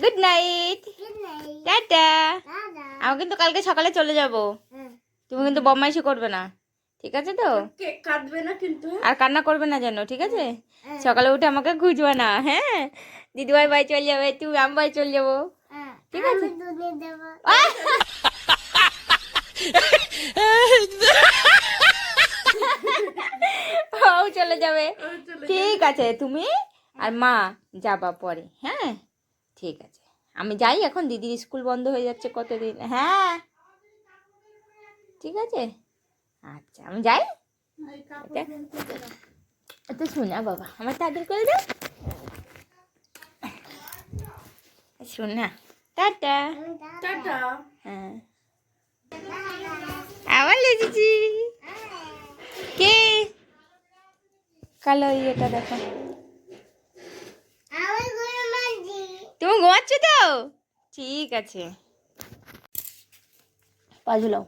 Good night tata আমি কিন্তু কালকে সকালে চলে যাব। তুমি কিন্তু বদমাইশি করবে না। ঠিক আছে তো? কেক কাটবে না কিন্তু হ্যাঁ? আর কান্না করবে না যেন ঠিক আছে? সকালে উঠে আমাকে খুঁজবে না হ্যাঁ? দিদিভাই ভাই চলে যাবে তুমি আমি ভাই চলে যাব। ঠিক আছে! ও চলে যাবে। ঠিক আছে তুমি আর মা যাবা পরে হ্যাঁ? ঠিক আছে। আমি যাই এখন দিদির স্কুল বন্ধ হয়ে যাচ্ছে কতদিন? হ্যাঁ। ঠিক আছে? আচ্ছা আমি যাই। এটা? শোনা বাবা আমার তাদের করে দাও। শোনা। টাটা। টাটা। হ্যাঁ। আবার লেগেছি। কে? কালো ইয়েটা দেখো। তুমি ঘুমাচ্ছ তো? ঠিক আছে। পাজুলাও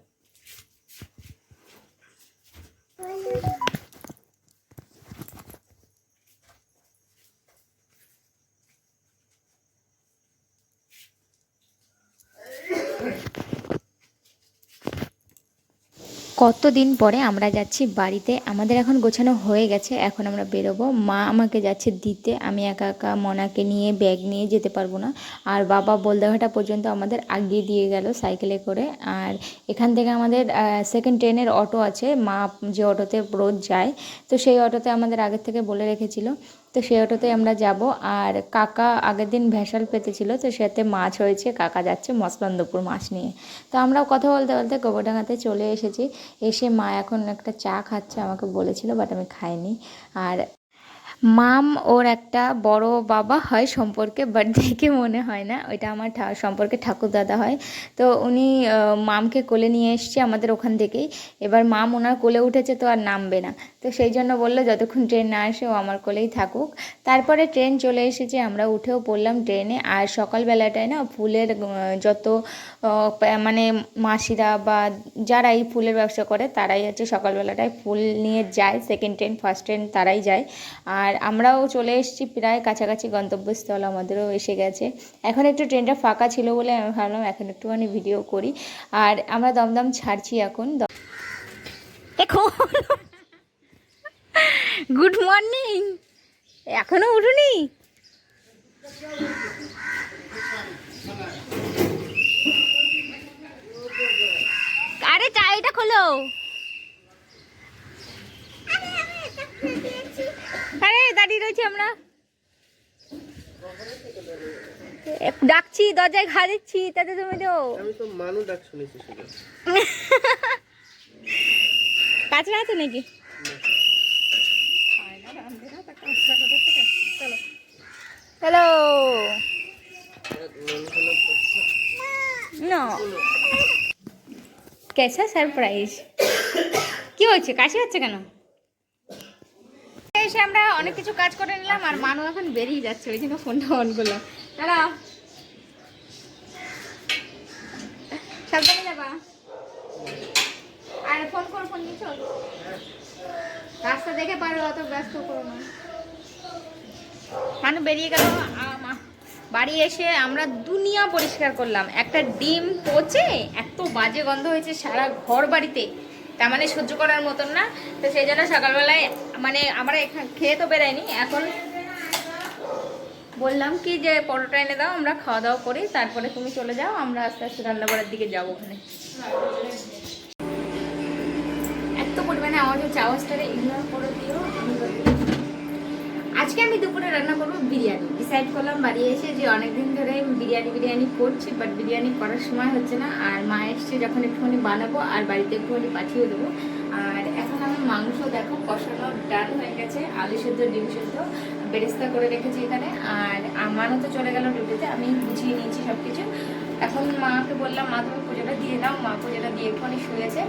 কতদিন পরে আমরা যাচ্ছি বাড়িতে? আমাদের এখন গোছানো হয়ে গেছে, এখন আমরা বেরোবো। মা আমাকে যাচ্ছে দিতে, আমি একা একা মনাকে নিয়ে ব্যাগ নিয়ে যেতে পারব না। আর বাবা বলদাঘাটা পর্যন্ত আমাদের আগিয়ে দিয়ে গেল সাইকেলে করে। আর এখান থেকে আমাদের সেকেন্ড ট্রেনের অটো আছে। মা যে অটোতে রোজ যায়, তো সেই অটোতে আমাদের আগের থেকে বলে রেখেছিল তো সে অটোতে আমরা যাব। আর কাকা আগের দিন ভেসাল পেতেছিল, তো সেতে মাছ হয়েছে, কাকা যাচ্ছে মসলান্দপুর মাছ নিয়ে। তো আমরাও কথা বলতে বলতে গোবরডাঙ্গাতে চলে এসেছি। এসে মা এখন একটা চা খাচ্ছে, আমাকে বলেছিল বাট আমি খাইনি। আর মাম ওর একটা বড় বাবা হয় সম্পর্কে বাট দেখে মনে হয় না। ওইটা আমার সম্পর্কে ঠাকুর দাদা হয়। তো উনি মামকে কোলে নিয়ে এসছে আমাদের ওখান থেকেই। এবার মাম ওনার কোলে উঠেছে তো আর নামবে না। তো সেই জন্য বলল, যতক্ষণ ট্রেন না আসে, ও আমার কোলেই থাকুক। তারপরে ট্রেন চলে এসেছে, আমরা উঠেও পড়লাম ট্রেনে। আর সকালবেলাটায় না ফুলের যত মানে মাসিরা বা যারা এই ফুলের ব্যবসা করে, তারাই হচ্ছে সকালবেলাটায় ফুল নিয়ে যায়। সেকেন্ড ট্রেন ফার্স্ট ট্রেন তারাই যায়। আর আমরাও চলে এসেছি প্রায় কাছাকাছি গন্তব্যস্থল, আমাদেরও এসে গেছে। এখন একটু ট্রেনটা ফাঁকা ছিল বলে আমি ভাবলাম এখন একটুখানি ভিডিও করি। আর আমরা দমদম ছাড়ছি এখন। গুড মর্নিং এখনও উঠুনি? আরে চাইটা খোলো আরে দাঁড়িয়ে রয়েছি আমরা। ডাকছি দরজায় ঘা দিচ্ছি তাতে তুমি তো আমি তো মানু ডাক শুনেছি শুধু। কাঁচরা আছে নাকি? হ্যালো। নো। কেসা সারপ্রাইজ। কি হচ্ছে কাশি হচ্ছে কেন? এসে আমরা অনেক কিছু কাজ করে নিলাম আর মানু এখন বেরিয়ে যাচ্ছে ওই জন্য ফোনটা অন করলাম। দাঁড়াও সাবধানে যাবা। আর ফোন করো ফোন নিয়ে চল রাস্তা দেখে পারো অত ব্যস্ত করো না। মানু বেরিয়ে গেল বাড়ি এসে আমরা দুনিয়া পরিষ্কার করলাম। একটা ডিম পচে এত বাজে গন্ধ হয়েছে সারা ঘর বাড়িতে তার মানে সহ্য করার মতন না। তো সেই জন্য সকালবেলায় মানে আমরা এখানে খেয়ে তো বেরাইনি এখন বললাম কি যে পরোটা এনে দাও, আমরা খাওয়া দাওয়া করি, তারপরে তুমি চলে যাও, আমরা আস্তে আস্তে রান্নাঘরের দিকে যাব ওখানে এত পরিমাণে আমাদের চাওয়াজটারে ইগনোর করে দিও। আজকে আমি দুপুরে রান্না করব বিরিয়ানি। ডিসাইড করলাম বাড়ি এসে যে অনেকদিন ধরে বিরিয়ানি বিরিয়ানি করছি বাট বিরিয়ানি করার সময় হচ্ছে না। আর মা এসছে যখন একটুখানি বানাবো আর বাড়িতে একটুখানি পাঠিয়ে দেবো। আর এখন আমি মাংস দেখো কষানো ডাল হয়ে গেছে, আলু সেদ্ধ, ডিম সেদ্ধ, বেরেস্তা করে রেখেছি এখানে। আর আমারও তো চলে গেল ডিউটিতে, আমি গুছিয়ে নিয়েছি সব কিছু এখন মাকে বললাম, মা তুমি পুজোটা দিয়ে দাও। মা পুজোটা দিয়ে একটুখানি শুয়েছে।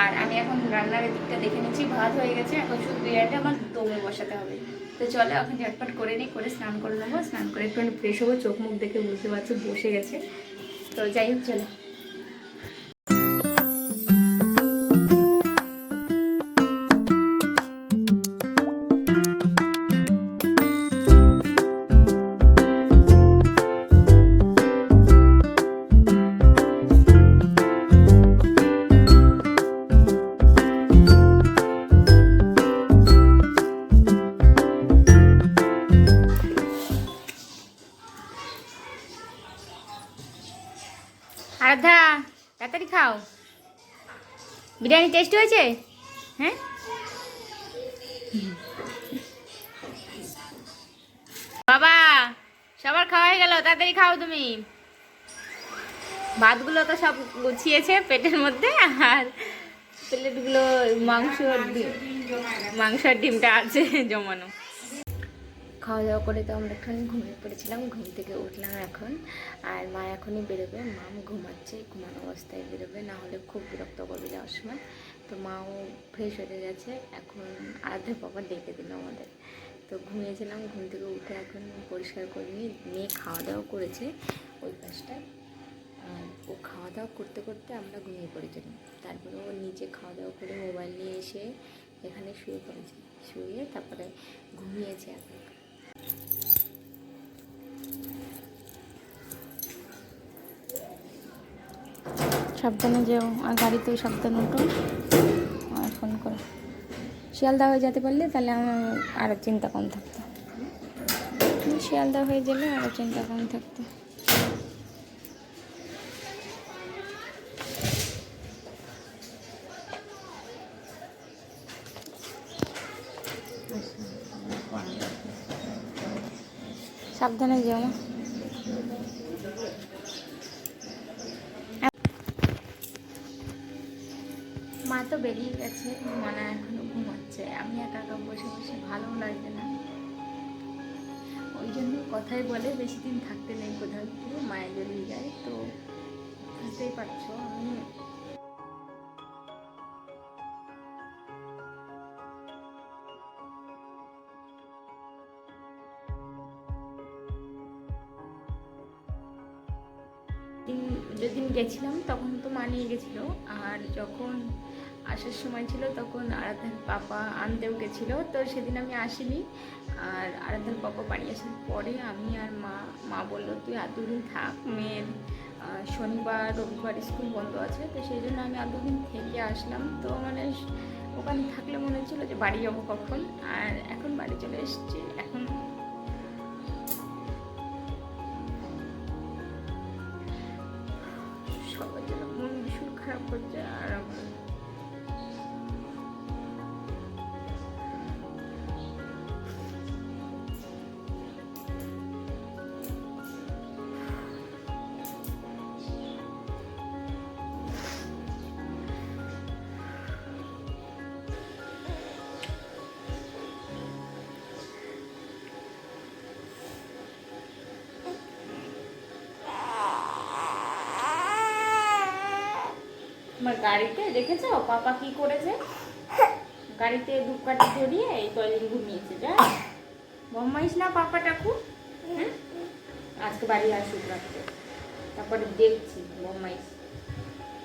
আর আমি এখন রান্নার দিকটা দেখে নিচ্ছি, ভাত হয়ে গেছে। এখন শুধু বিরিয়ানিটা আমার দমে বসাতে হবে। তো চলো, এখন ঝটপট করে নিই, করে স্নান করে নেব। স্নান করে একটু ফ্রেশ হব, চোখ মুখ দেখে বুঝতে পারছ, বসে গেছে। তো যাই হোক, চলো। বিরিয়ানি টেস্ট হয়েছে? হ্যাঁ? বাবা, সবার খাওয়া হয়ে গেল, তাড়াতাড়ি খাও তুমি। ভাতগুলো তো সব গুছিয়েছে পেটের মধ্যে, আর প্লেটগুলো মাংস মাংস আর ডিমটা আছে জমানো। খাওয়া দাওয়া করে তো আমরা একটুখানি ঘুমিয়ে পড়েছিলাম, ঘুম থেকে উঠলাম এখন। আর মা এখনই বেরোবে, মাম ঘুমাচ্ছে, ঘুমানো অবস্থায় বেরোবে, না হলে খুব বিরক্ত করবে যাওয়ার সময়। তো মাও ফ্রেশ হয়ে গেছে এখন আধে বাবা ডেকে দিল আমাদের। তো ঘুমিয়েছিলাম, ঘুম থেকে উঠে এখন পরিষ্কার করে নিয়ে মেয়ে খাওয়া দাওয়া করেছে ওই পাশটায় আর ও খাওয়া দাওয়া করতে করতে আমরা ঘুমিয়ে পড়েছিলাম। তারপরে ও নিচে খাওয়া দাওয়া করে মোবাইল নিয়ে এসে এখানে শুয়ে পড়েছে। শুয়ে তারপরে ঘুমিয়েছে এখন। সাবধানে যেও, আর গাড়িতে সাবধানে উঠো। আর ফোন করো। শিয়ালদা হয়ে যেতে পারলে তাহলে আমার আরও চিন্তা কম থাকতো। শিয়ালদা হয়ে গেলে আরও চিন্তা কম থাকতো। সাবধানে যেও তো বেরিয়ে গেছে, মানা এখনও ঘুমাচ্ছে। আমি একা একা বসে বসে ভালো লাগছে না। ওই জন্য কথাই বলে বেশি দিন থাকতে নেই কোথাও গিয়ে মায়ের বেরিয়ে যায়, তো বুঝতেই পারছ আমি। যেদিন গেছিলাম তখন তো মা নিয়ে গেছিল, আর যখন আসার সময় ছিল, তখন আরাধার পাপা আনতেও গেছিল, তো সেদিন আমি আসিনি। আর আরাধার পাপা বাড়ি আসার পরে আমি আর মা মা বলল, তুই দুদিন থাক, মেয়ের শনিবার, রবিবার স্কুল বন্ধ আছে, তো সেই জন্য আমি দুদিন থেকে আসলাম। তো মানে ওখানে থাকলে মনে হচ্ছিল যে বাড়ি যাব কখন, আর এখন বাড়ি চলে এসেছি, এখন। সবার জন্য মন ভীষণ খারাপ করছে, আর আমার গাড়িতে দেখেছ? পাপা কি করেছে? গাড়িতে ধূপকাঠি ধরিয়ে এই কয়দিন ঘুমিয়েছে, যা। বম্মাইস না পাপা টাকু হ্যাঁ আজকে বাড়ি আসুক রাখতে তারপরে দেখছি বম্মাইস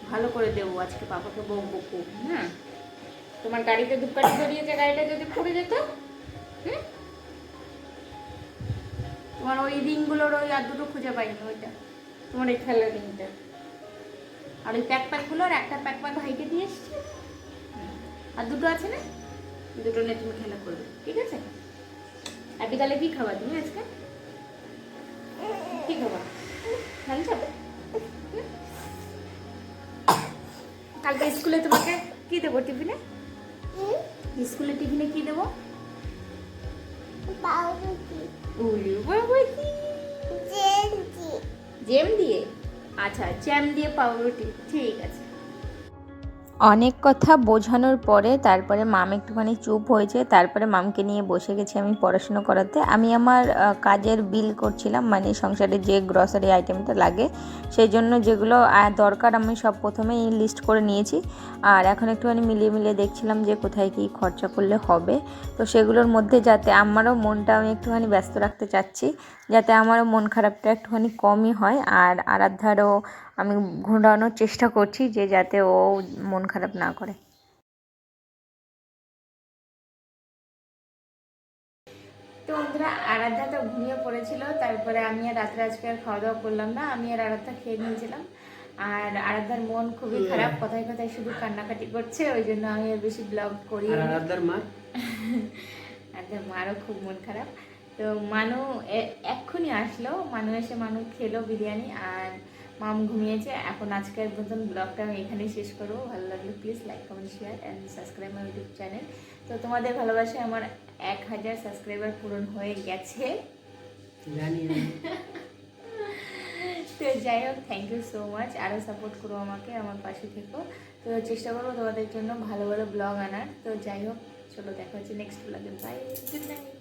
ভালো করে দেবো আজকে পাপাকে বকবো খুব হ্যাঁ তোমার গাড়িতে ধূপকাঠি ধরিয়েছে, গাড়িটা যদি পুড়ে যেত, হুম? তোমার ওই রিংগুলোর ওই আর দুটো খুঁজে পাইনি ওইটা। তোমার এই খেলার রিংটা। আর ওই প্যাক প্যাকগুলো আর একটা প্যাক প্যাক ভাইকে দিয়ে এসছি। আর দুটো আছে না? দুটো নিয়ে তুমি খেলা করবে ঠিক আছে? আর বিকালে কি খাবা তুমি আজকে? কি খাবা? খেলছো হুম? কালকে স্কুলে তোমাকে কি দেবো টিফিনে? স্কুলে টিফিনে কি দেবো? উলি। জ্যাম দিয়ে আচ্ছা জ্যাম দিয়ে পাউরুটি, ঠিক আছে। অনেক কথা বোঝানোর পরে তারপরে মাম একটুখানি চুপ হয়েছে, তারপরে মামকে নিয়ে বসে গেছি আমি পড়াশুনো করাতে। আমি আমার কাজের বিল করছিলাম মানে সংসারে যে গ্রসারি আইটেমটা লাগে, সেই জন্য যেগুলো দরকার আমি সব প্রথমেই লিস্ট করে নিয়েছি। আর এখন একটুখানি মিলিয়ে মিলিয়ে দেখছিলাম যে কোথায় কী খরচা করলে হবে। তো সেগুলোর মধ্যে যাতে আমারও মনটা আমি একটুখানি ব্যস্ত রাখতে চাচ্ছি যাতে আমারও মন খারাপটা একটুখানি কমই হয়। আর আরাধ্যারও আমি ঘোরানোর চেষ্টা করছি যে যাতে ও মন খারাপ না করে। তো বন্ধুরা আরাধ্যা তো ঘুমিয়ে পড়েছিল তারপরে আমি আর রাত্রে আজকে আর খাওয়া দাওয়া করলাম না আমি আর আরাধ্যা খেয়ে নিয়েছিলাম। আর আরাধ্যার মন খুবই খারাপ কথায় কথায় শুধু কান্নাকাটি করছে ওই জন্য আমি আর বেশি ব্লগ করি আরাধ্যার মা? আচ্ছা মারও খুব মন খারাপ। তো মানু এক্ষুনি আসলো। মানু এসে মানু খেলো বিরিয়ানি আর মাম ঘুমিয়েছে। এখন আজকের মতন ব্লগটা আমি এখানেই শেষ করব। ভালো লাগলে please like comment share and subscribe my YouTube channel তো তোমাদের ভালোবাসায় আমার এক হাজার সাবস্ক্রাইবার পূরণ হয়ে গেছে। তো যাই হোক থ্যাংক ইউ সো মাচ আরও সাপোর্ট করো আমাকে আমার পাশে থেকো। তো চেষ্টা করব তোমাদের জন্য ভালো ভালো ব্লগ আনার। তো যাই হোক চলো দেখা হচ্ছে নেক্সট ব্লগে বাই গুড নাইট